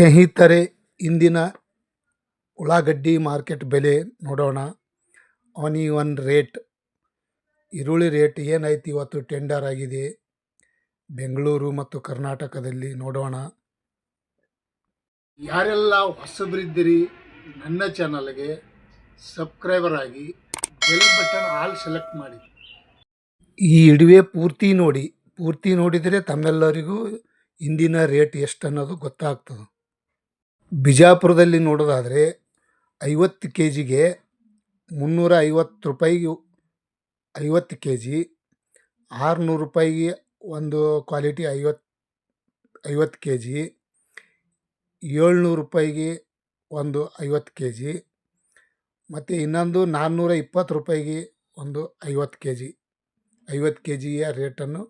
ಸ್ನೇಹಿತರೆ, ಇಂದಿನ ಉಳ್ಳಾಗಡ್ಡಿ ಮಾರ್ಕೆಟ್ ಬೆಲೆ ನೋಡೋಣ. ಆನಿಯನ್ ರೇಟ್, ಈರುಳ್ಳಿ ರೇಟ್ ಏನಾಯ್ತು ಇವತ್ತು ಟೆಂಡರ್ ಆಗಿದೆ? ಬೆಂಗಳೂರು ಮತ್ತು ಕರ್ನಾಟಕದಲ್ಲಿ ನೋಡೋಣ. ಯಾರೆಲ್ಲ ಹೊಸಬರಿದ್ದೀರಿ, ನನ್ನ ಚಾನಲ್ಗೆ ಸಬ್ಸ್ಕ್ರೈಬರ್ ಆಗಿ ಬೆಲ್ ಬಟನ್ ಆಲ್ ಸೆಲೆಕ್ಟ್ ಮಾಡಿ. ಈ ಇಡುವೆ ಪೂರ್ತಿ ನೋಡಿ. ಪೂರ್ತಿ ನೋಡಿದರೆ ತಮ್ಮೆಲ್ಲರಿಗೂ ಇಂದಿನ ರೇಟ್ ಎಷ್ಟು ಅನ್ನೋದು ಗೊತ್ತಾಗ್ತದೆ. ಬಿಜಾಪುರದಲ್ಲಿ ನೋಡೋದಾದರೆ ಐವತ್ತು ಕೆ ಜಿಗೆ ಮುನ್ನೂರ ಐವತ್ತು ರೂಪಾಯಿಗೆ ಐವತ್ತು ಕೆ ಜಿ ಆರುನೂರು ರೂಪಾಯಿಗೆ ಒಂದು ಕ್ವಾಲಿಟಿ ಐವತ್ತು ಐವತ್ತು ಕೆ ಜಿ ಏಳ್ನೂರು ರೂಪಾಯಿಗೆ ಒಂದು ಐವತ್ತು ಕೆ ಜಿ ಮತ್ತು ಇನ್ನೊಂದು ನಾನ್ನೂರ ಇಪ್ಪತ್ತು ರೂಪಾಯಿಗೆ ಒಂದು ಐವತ್ತು ಕೆ ಜಿ ಐವತ್ತು ಕೆ ಜಿಯ ರೇಟನ್ನು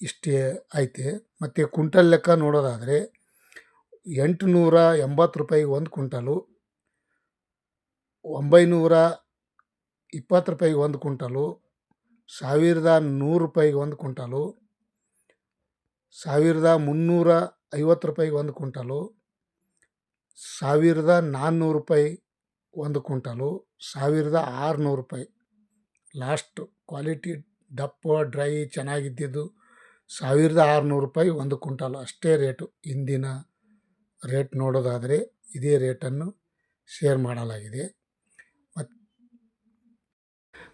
ಇಷ್ಟೇ ಐತೆ. ಮತ್ತು ಕುಂಟಲ್ ಲೆಕ್ಕ ನೋಡೋದಾದರೆ ಎಂಟುನೂರ ಎಂಬತ್ತು ರೂಪಾಯಿಗೆ ಒಂದು ಕುಂಟಲು ಒಂಬೈನೂರ ಇಪ್ಪತ್ತು ರೂಪಾಯಿಗೆ ಒಂದು ಕುಂಟಲು ಸಾವಿರದ ನೂರು ರೂಪಾಯಿಗೆ ಒಂದು ಕುಂಟಲು ಸಾವಿರದ ಮುನ್ನೂರ ಐವತ್ತು ರೂಪಾಯಿಗೆ ಒಂದು ಕುಂಟಲು ಸಾವಿರದ ನಾನ್ನೂರು ರೂಪಾಯಿ ಒಂದು ಕುಂಟಲು ಸಾವಿರದ ಆರುನೂರು ರೂಪಾಯಿ. ಲಾಸ್ಟ್ ಕ್ವಾಲಿಟಿ ದಪ್ಪ ಡ್ರೈ ಚೆನ್ನಾಗಿದ್ದಿದ್ದು ಸಾವಿರದ ಆರುನೂರು ರೂಪಾಯಿ ಒಂದು ಕುಂಟಲು ಅಷ್ಟೇ ರೇಟು ಇಂದಿನ ರೇಟ್ ನೋಡೋದಾದರೆ ಇದೇ ರೇಟನ್ನು ಶೇರ್ ಮಾಡಲಾಗಿದೆ. ಮತ್ತು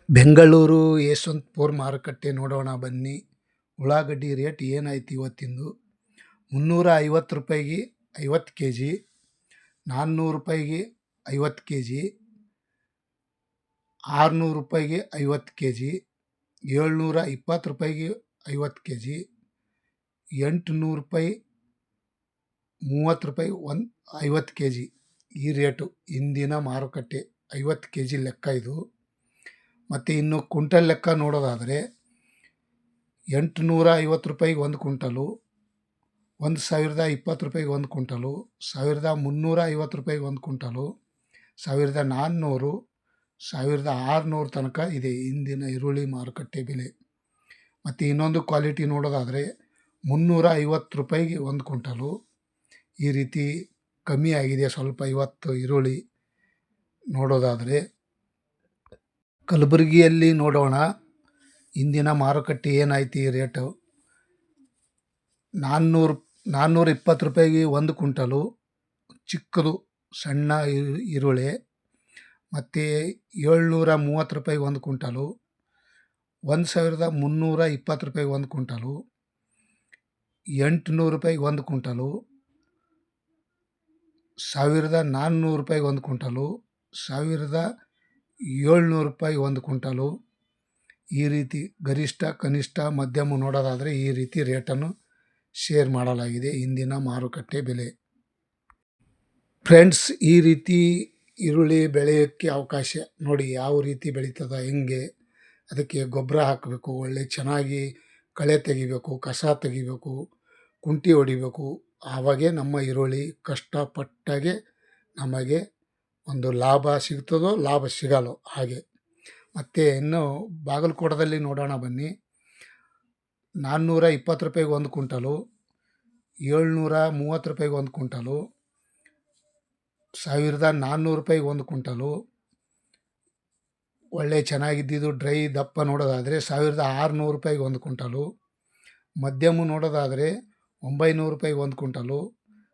ಬೆಂಗಳೂರು ಯಶವಂತಪುರ ಮಾರುಕಟ್ಟೆ ನೋಡೋಣ ಬನ್ನಿ. ಉಳ್ಳಾಗಡ್ಡಿ ರೇಟ್ ಏನಾಯ್ತು ಇವತ್ತಿಂದು? ಮುನ್ನೂರ ಐವತ್ತು ರೂಪಾಯಿಗೆ ಐವತ್ತು ಕೆ ಜಿ ನಾನ್ನೂರು ರೂಪಾಯಿಗೆ ಐವತ್ತು ಕೆ ಜಿ ಆರುನೂರು ರೂಪಾಯಿಗೆ ಐವತ್ತು ಕೆ ಜಿ ಏಳ್ನೂರ ಇಪ್ಪತ್ತು ರೂಪಾಯಿಗೆ ಐವತ್ತು ಕೆ ಜಿ ಎಂಟುನೂರು ರೂಪಾಯಿ ಮೂವತ್ತು ರೂಪಾಯಿ ಒಂದು ಐವತ್ತು ಕೆ ಜಿ ಈ ರೇಟು ಇಂದಿನ ಮಾರುಕಟ್ಟೆ ಐವತ್ತು ಕೆ ಜಿ ಲೆಕ್ಕ ಇದು. ಮತ್ತು ಇನ್ನು ಕುಂಟಲ್ ಲೆಕ್ಕ ನೋಡೋದಾದರೆ ಎಂಟುನೂರ ಐವತ್ತು ರೂಪಾಯಿಗೆ ಒಂದು ಕುಂಟಲು ಒಂದು ಸಾವಿರದ ಇಪ್ಪತ್ತು ರೂಪಾಯಿಗೆ ಒಂದು ಕುಂಟಲು ಸಾವಿರದ ಮುನ್ನೂರ ಐವತ್ತು ರೂಪಾಯಿಗೆ ಒಂದು ಕುಂಟಲು ಸಾವಿರದ ನಾನ್ನೂರು, ಸಾವಿರದ ಆರುನೂರು ತನಕ ಇದೆ ಇಂದಿನ ಈರುಳ್ಳಿ ಮಾರುಕಟ್ಟೆ ಬೆಲೆ. ಮತ್ತು ಇನ್ನೊಂದು ಕ್ವಾಲಿಟಿ ನೋಡೋದಾದರೆ ಮುನ್ನೂರ ಐವತ್ತು ರೂಪಾಯಿಗೆ ಒಂದು ಕುಂಟಲು ಈ ರೀತಿ ಕಮ್ಮಿ ಆಗಿದೆ. ಸ್ವಲ್ಪ ಇವತ್ತು ಈರುಳ್ಳಿ ನೋಡೋದಾದರೆ ಕಲಬುರಗಿಯಲ್ಲಿ ನೋಡೋಣ. ಇಂದಿನ ಮಾರುಕಟ್ಟೆ ಏನಾಯ್ತು ಈ ರೇಟು? ನಾನ್ನೂರು ನಾನ್ನೂರ ಇಪ್ಪತ್ತು ರೂಪಾಯಿಗೆ ಒಂದು ಕುಂಟಲು ಚಿಕ್ಕದು ಸಣ್ಣ ಈರು- ಈರುಳ್ಳಿ ಮತ್ತು ಏಳ್ನೂರ ಮೂವತ್ತು ರೂಪಾಯಿಗೆ ಒಂದು ಕುಂಟಲು ಒಂದು ಸಾವಿರದ ಮುನ್ನೂರ ಇಪ್ಪತ್ತು ರೂಪಾಯಿಗೆ ಒಂದು ಕುಂಟಲು ಎಂಟುನೂರು ರೂಪಾಯಿಗೆ ಒಂದು ಕುಂಟಲು ಸಾವಿರದ ನಾನ್ನೂರು ರೂಪಾಯಿಗೆ ಒಂದು ಕುಂಟಲು ಸಾವಿರದ ಏಳ್ನೂರು ರೂಪಾಯಿ ಒಂದು ಕುಂಟಲು ಈ ರೀತಿ ಗರಿಷ್ಠ, ಕನಿಷ್ಠ, ಮಧ್ಯಮ ನೋಡೋದಾದರೆ ಈ ರೀತಿ ರೇಟನ್ನು ಶೇರ್ ಮಾಡಲಾಗಿದೆ ಇಂದಿನ ಮಾರುಕಟ್ಟೆ ಬೆಲೆ. ಫ್ರೆಂಡ್ಸ್, ಈ ರೀತಿ ಈರುಳ್ಳಿ ಬೆಳೆಯೋಕ್ಕೆ ಅವಕಾಶ ನೋಡಿ ಯಾವ ರೀತಿ ಬೆಳೀತದ, ಹೆಂಗೆ? ಅದಕ್ಕೆ ಗೊಬ್ಬರ ಹಾಕಬೇಕು, ಒಳ್ಳೆ ಚೆನ್ನಾಗಿ ಕಳೆ ತೆಗಿಬೇಕು, ಕಸ ತೆಗಿಬೇಕು, ಕುಂಟಿ ಹೊಡಿಬೇಕು. ಆವಾಗೇ ನಮ್ಮ ಈರುಳ್ಳಿ ಕಷ್ಟಪಟ್ಟಾಗೆ ನಮಗೆ ಒಂದು ಲಾಭ ಸಿಗ್ತದೋ ಲಾಭ ಸಿಗಲ್ಲೋ ಹಾಗೆ. ಮತ್ತು ಇನ್ನು ಬಾಗಲಕೋಟದಲ್ಲಿ ನೋಡೋಣ ಬನ್ನಿ. ನಾನ್ನೂರ ಇಪ್ಪತ್ತು ರೂಪಾಯಿಗೆ ಒಂದು ಕುಂಟಲು ಏಳ್ನೂರ ಮೂವತ್ತು ರೂಪಾಯಿಗೆ ಒಂದು ಕುಂಟಲು ಸಾವಿರದ ನಾನ್ನೂರು ರೂಪಾಯಿಗೆ ಒಂದು ಕುಂಟಲು ಒಳ್ಳೆ ಚೆನ್ನಾಗಿದ್ದಿದ್ದು ಡ್ರೈ ದಪ್ಪ ನೋಡೋದಾದರೆ ಸಾವಿರದ ಆರುನೂರು ರೂಪಾಯಿಗೆ ಒಂದು ಕುಂಟಲು ಮಧ್ಯಮ ನೋಡೋದಾದರೆ ಒಂಬೈನೂರು ರೂಪಾಯಿಗೆ ಒಂದು ಕುಂಟಲು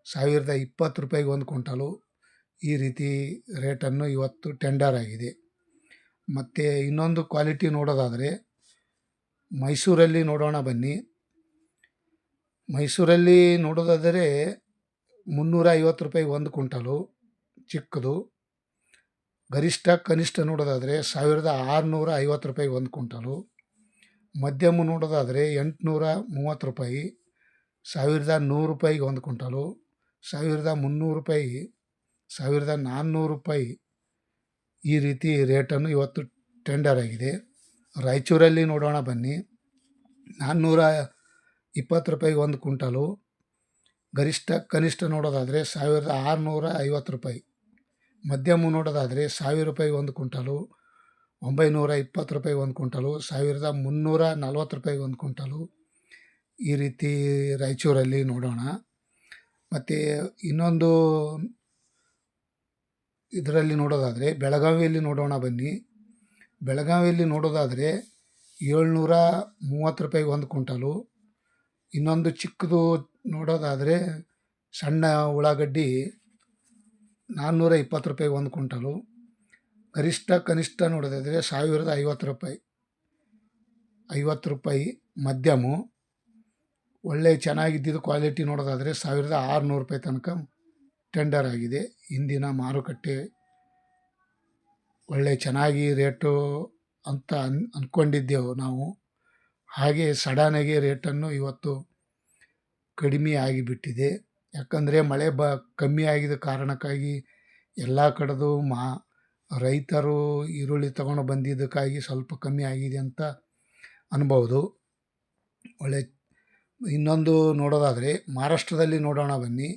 ಸಾವಿರದ ಇಪ್ಪತ್ತು ರೂಪಾಯಿಗೆ ಒಂದು ಕುಂಟಲು ಈ ರೀತಿ ರೇಟನ್ನು ಇವತ್ತು ಟೆಂಡರ್ ಆಗಿದೆ. ಮತ್ತು ಇನ್ನೊಂದು ಕ್ವಾಲಿಟಿ ನೋಡೋದಾದರೆ ಮೈಸೂರಲ್ಲಿ ನೋಡೋಣ ಬನ್ನಿ. ಮೈಸೂರಲ್ಲಿ ನೋಡೋದಾದರೆ ಮುನ್ನೂರ ಐವತ್ತು ರೂಪಾಯಿ ಒಂದು ಕುಂಟಲು ಚಿಕ್ಕದು. ಗರಿಷ್ಠ ಕನಿಷ್ಠ ನೋಡೋದಾದರೆ ಸಾವಿರದ ಆರುನೂರ ಐವತ್ತು ರೂಪಾಯಿ ಒಂದು ಕುಂಟಲು ಮಧ್ಯಮ ನೋಡೋದಾದರೆ ಎಂಟುನೂರ ಮೂವತ್ತು ರೂಪಾಯಿ. ಸಾವಿರದ ನೂರು ರೂಪಾಯಿಗೆ ಒಂದು ಕುಂಟಲು ಸಾವಿರದ ಮುನ್ನೂರು ರೂಪಾಯಿ, ಸಾವಿರದ ನಾನ್ನೂರು ರೂಪಾಯಿ ಈ ರೀತಿ ರೇಟನ್ನು ಇವತ್ತು ಟೆಂಡರ್ ಆಗಿದೆ. ರಾಯಚೂರಲ್ಲಿ ನೋಡೋಣ ಬನ್ನಿ. ನಾನ್ನೂರ ಇಪ್ಪತ್ತು ರೂಪಾಯಿಗೆ ಒಂದು ಕುಂಟಲು ಗರಿಷ್ಠ, ಕನಿಷ್ಠ ನೋಡೋದಾದರೆ ಸಾವಿರದ ಆರುನೂರ ಐವತ್ತು ರೂಪಾಯಿ. ಮಧ್ಯಮ ನೋಡೋದಾದರೆ ಸಾವಿರ ರೂಪಾಯಿಗೆ ಒಂದು ಕುಂಟಲು ಒಂಬೈನೂರ ಇಪ್ಪತ್ತು ರೂಪಾಯಿಗೆ ಒಂದು ಕುಂಟಲು ಸಾವಿರದ ಮುನ್ನೂರ ನಲ್ವತ್ತು ರೂಪಾಯಿಗೆ ಒಂದು ಕುಂಟಲು ಈ ರೀತಿ ರಾಯಚೂರಲ್ಲಿ ನೋಡೋಣ. ಮತ್ತು ಇನ್ನೊಂದು ಇದರಲ್ಲಿ ನೋಡೋದಾದರೆ ಬೆಳಗಾವಿಯಲ್ಲಿ ನೋಡೋಣ ಬನ್ನಿ. ಬೆಳಗಾವಿಯಲ್ಲಿ ನೋಡೋದಾದರೆ ಏಳ್ನೂರ ಮೂವತ್ತು ರೂಪಾಯಿಗೆ ಒಂದು ಕುಂಟಲು ಇನ್ನೊಂದು ಚಿಕ್ಕದು ನೋಡೋದಾದರೆ ಸಣ್ಣ ಉಳ್ಳಾಗಡ್ಡಿ ನಾನ್ನೂರ ಇಪ್ಪತ್ತು ರೂಪಾಯಿಗೆ ಒಂದು ಕುಂಟಲು ಗರಿಷ್ಠ ಕನಿಷ್ಠ ನೋಡೋದಾದರೆ ಸಾವಿರದ ಐವತ್ತು ರೂಪಾಯಿ ಐವತ್ತು ರೂಪಾಯಿ ಮಧ್ಯಮು. ಒಳ್ಳೆ ಚೆನ್ನಾಗಿದ್ದಿದ್ದು ಕ್ವಾಲಿಟಿ ನೋಡೋದಾದರೆ ಸಾವಿರದ ಆರುನೂರು ರೂಪಾಯಿ ತನಕ ಟೆಂಡರ್ ಆಗಿದೆ. ಇಂದಿನ ಮಾರುಕಟ್ಟೆ ಒಳ್ಳೆ ಚೆನ್ನಾಗಿ ರೇಟು ಅಂತ ಅನ್ ಅಂದ್ಕೊಂಡಿದ್ದೆವು ನಾವು. ಹಾಗೆ ಸಡನ್ನಾಗಿ ರೇಟನ್ನು ಇವತ್ತು ಕಡಿಮೆ ಆಗಿಬಿಟ್ಟಿದೆ. ಯಾಕಂದರೆ ಮಳೆ ಬ, ಕಮ್ಮಿ ಆಗಿದ ಕಾರಣಕ್ಕಾಗಿ ಎಲ್ಲ ಕಡೆದು ಮಾ, ರೈತರು ಈರುಳ್ಳಿ ತಗೊಂಡು ಬಂದಿದ್ದಕ್ಕಾಗಿ ಸ್ವಲ್ಪ ಕಮ್ಮಿ ಆಗಿದೆ ಅಂತ ಅನ್ಬೋದು. ಒಳ್ಳೆ ಇನ್ನೊಂದು ನೋಡೋದಾದರೆ ಮಹಾರಾಷ್ಟ್ರದಲ್ಲಿ ನೋಡೋಣ ಬನ್ನಿ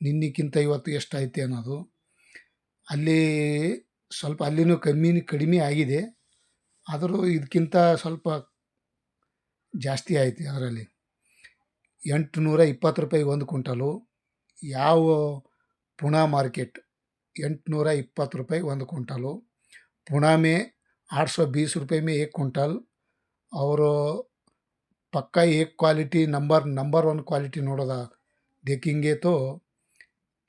ನಿನ್ನೆಕ್ಕಿಂತ ಇವತ್ತು ಎಷ್ಟೈತೆ ಅನ್ನೋದು ಅಲ್ಲಿ ಸ್ವಲ್ಪ ಅಲ್ಲಿನೂ ಕಮ್ಮಿ ಕಡಿಮೆ ಆಗಿದೆ ಆದರೂ ಇದಕ್ಕಿಂತ ಸ್ವಲ್ಪ ಜಾಸ್ತಿ ಐತೆ ಅದರಲ್ಲಿ ಎಂಟುನೂರ ಇಪ್ಪತ್ತು ರೂಪಾಯಿಗೆ ಒಂದು ಕ್ವಿಂಟಲು ಯಾವ ಪುಣೆ ಮಾರ್ಕೆಟ್ ಎಂಟುನೂರ ಇಪ್ಪತ್ತು ರೂಪಾಯಿಗೆ ಒಂದು ಕ್ವಿಂಟಲು पुणे में आठ सौ बीस रुपये में एक कुंटल और पक्का एक quality number number one quality नोड़ोदा देखेंगे तो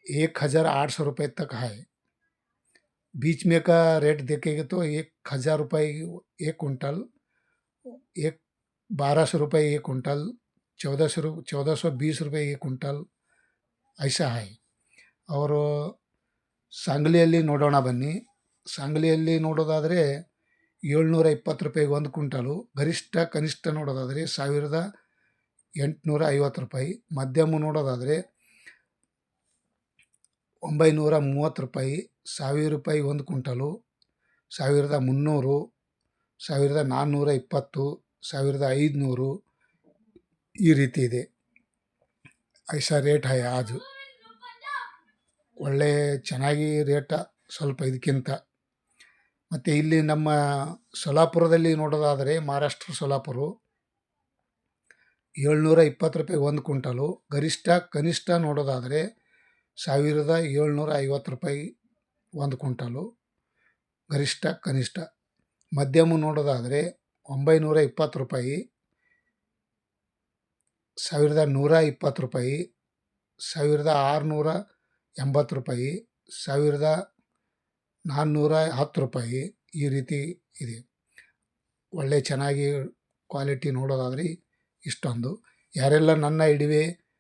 एक हज़ार आठ सौ रुपये तक है बीच में का रेट देखेंगे तो एक हज़ार रुपये एक कुंटल एक बारह सौ रुपये एक कुंटल चौदह सौ रु चौदह सौ बीस रुपये एक कुंटल ऐसा है और ಸಾಂಗ್ಲಿಯಲ್ಲಿ ನೋಡೋಣ ಬನ್ನಿ ಸಾಂಗ್ಲಿಯಲ್ಲಿ ನೋಡೋದಾದರೆ ಏಳ್ನೂರ ಇಪ್ಪತ್ತು ರೂಪಾಯಿಗೆ ಒಂದು ಕ್ವಿಂಟಲು, ಗರಿಷ್ಠ ಕನಿಷ್ಠ ನೋಡೋದಾದರೆ ಸಾವಿರದ ಎಂಟುನೂರ ಐವತ್ತು ರೂಪಾಯಿ, ಮಧ್ಯಮ ನೋಡೋದಾದರೆ ಒಂಬೈನೂರ ಮೂವತ್ತು ರೂಪಾಯಿ, ಸಾವಿರ ರೂಪಾಯಿ ಒಂದು ಕ್ವಿಂಟಲು, ಸಾವಿರದ ಮುನ್ನೂರು, ಸಾವಿರದ ನಾನ್ನೂರ ಇಪ್ಪತ್ತು ಸಾವಿರದ ಐದುನೂರು ಈ ರೀತಿ ಇದೆ. ಐಸಾ ರೇಟ್ ಹೈ ಆಜು ಒಳ್ಳೆ ಚೆನ್ನಾಗಿ ರೇಟ ಸ್ವಲ್ಪ ಇದಕ್ಕಿಂತ. ಮತ್ತು ಇಲ್ಲಿ ನಮ್ಮ ಸೊಲಾಪುರದಲ್ಲಿ ನೋಡೋದಾದರೆ ಮಹಾರಾಷ್ಟ್ರ ಸೊಲ್ಲಾಪುರ ಏಳ್ನೂರ ಇಪ್ಪತ್ತು ರೂಪಾಯಿ ಒಂದು ಕ್ವಿಂಟಲು. ಗರಿಷ್ಠ, ಕನಿಷ್ಠ ನೋಡೋದಾದರೆ ಸಾವಿರದ ಏಳ್ನೂರ ಐವತ್ತು ರೂಪಾಯಿ ಒಂದು ಕ್ವಿಂಟಲು. ಗರಿಷ್ಠ, ಕನಿಷ್ಠ. ಮಧ್ಯಮ ನೋಡೋದಾದರೆ ಒಂಬೈನೂರ ಇಪ್ಪತ್ತು ರೂಪಾಯಿ. ಸಾವಿರದ ನೂರ ಇಪ್ಪತ್ತು ರೂಪಾಯಿ. ಸಾವಿರದ ಆರುನೂರ ಎಂಬತ್ತು ರೂಪಾಯಿ. ಸಾವಿರದ ನಾನ್ನೂರ ಹತ್ತು ರೂಪಾಯಿ ಈ ರೀತಿ ಇದೆ. ಒಳ್ಳೆ ಚೆನ್ನಾಗಿ ಕ್ವಾಲಿಟಿ ನೋಡೋದಾದ್ರೆ ಇಷ್ಟೊಂದು. ಯಾರೆಲ್ಲ ನನ್ನ ಇಡಿವೆ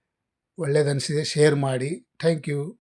ಒಳ್ಳೇದನಿಸಿದೆ ಶೇರ್ ಮಾಡಿ. Thank you